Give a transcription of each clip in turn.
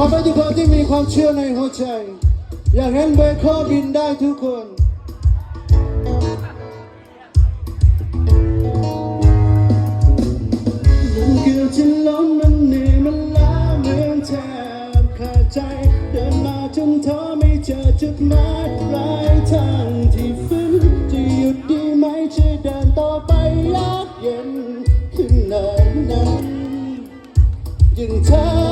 ขอให้ทุกคนที่มีความเชื่อในหัวใจ อยากเห็นเบคอบินได้ทุกคนมันเกือบจะล้มมันเหนื่อยมันล้าเหมือนแทบขาดใจเดินมาจนท้อไม่เจอจุดหมายปลายทางที่ฝันจะหยุดดีไหมจะเดินต่อไปยากเย็นขึ้นนินนั้นยิ่งเธอ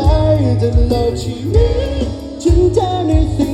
decided to let you in to anything.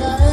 Yeah.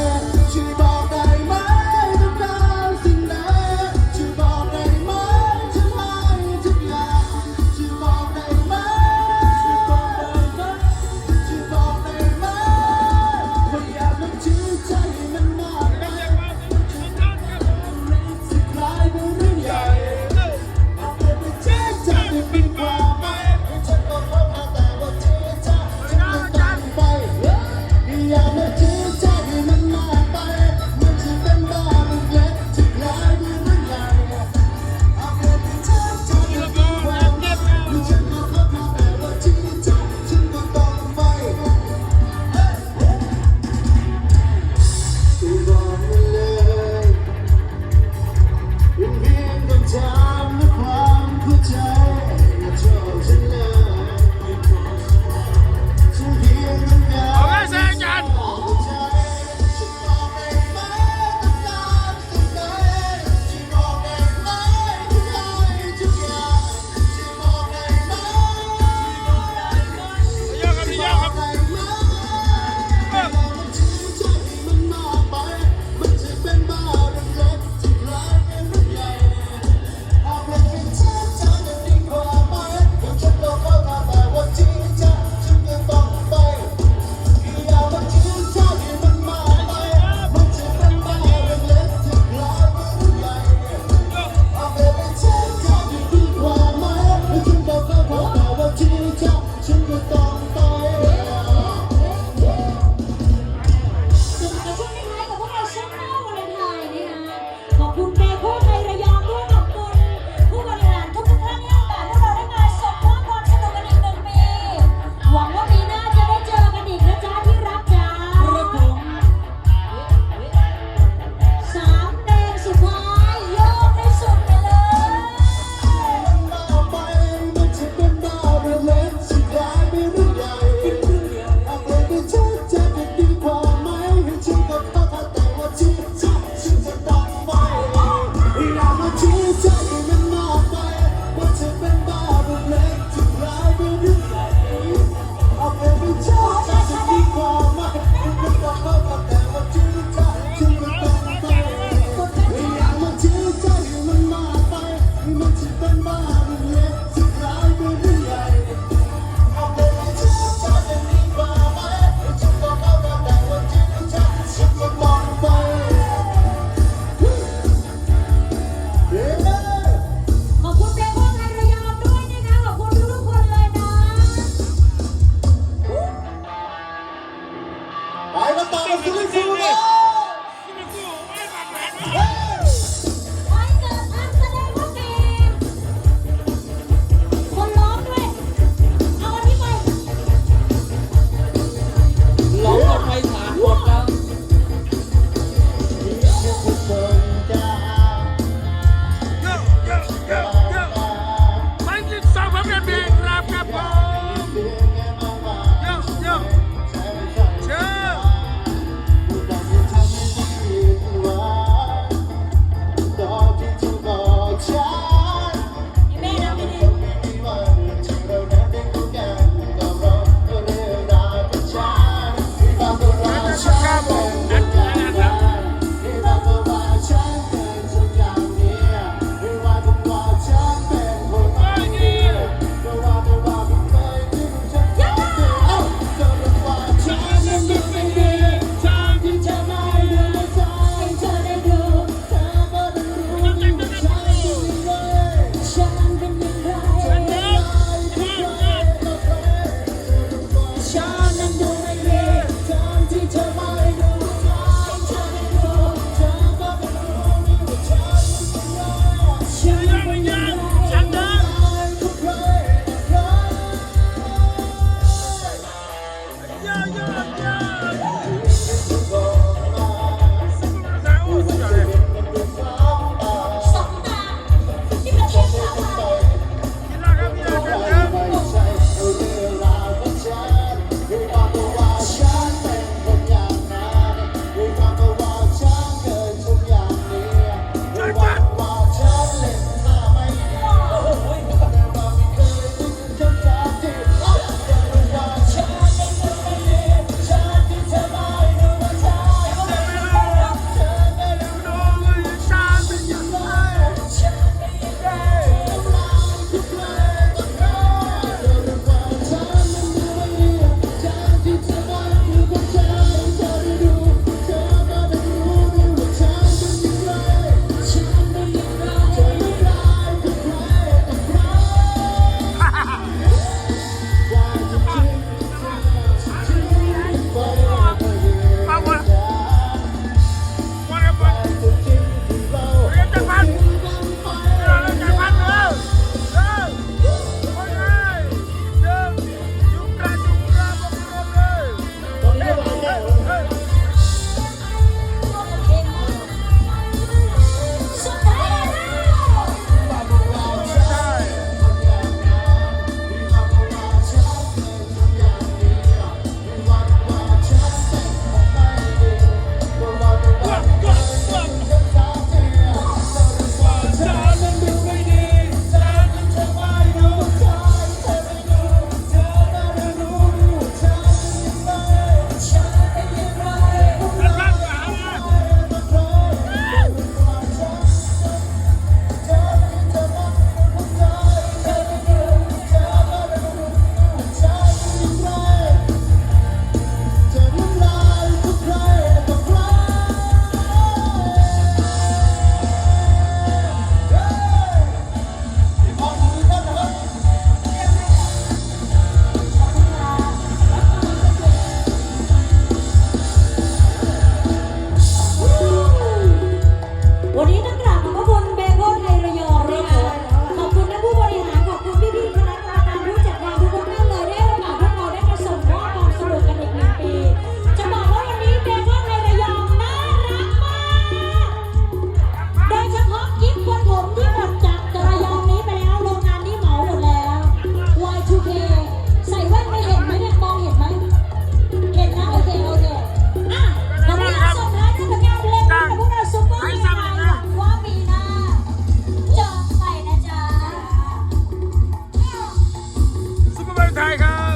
ท้ายครับ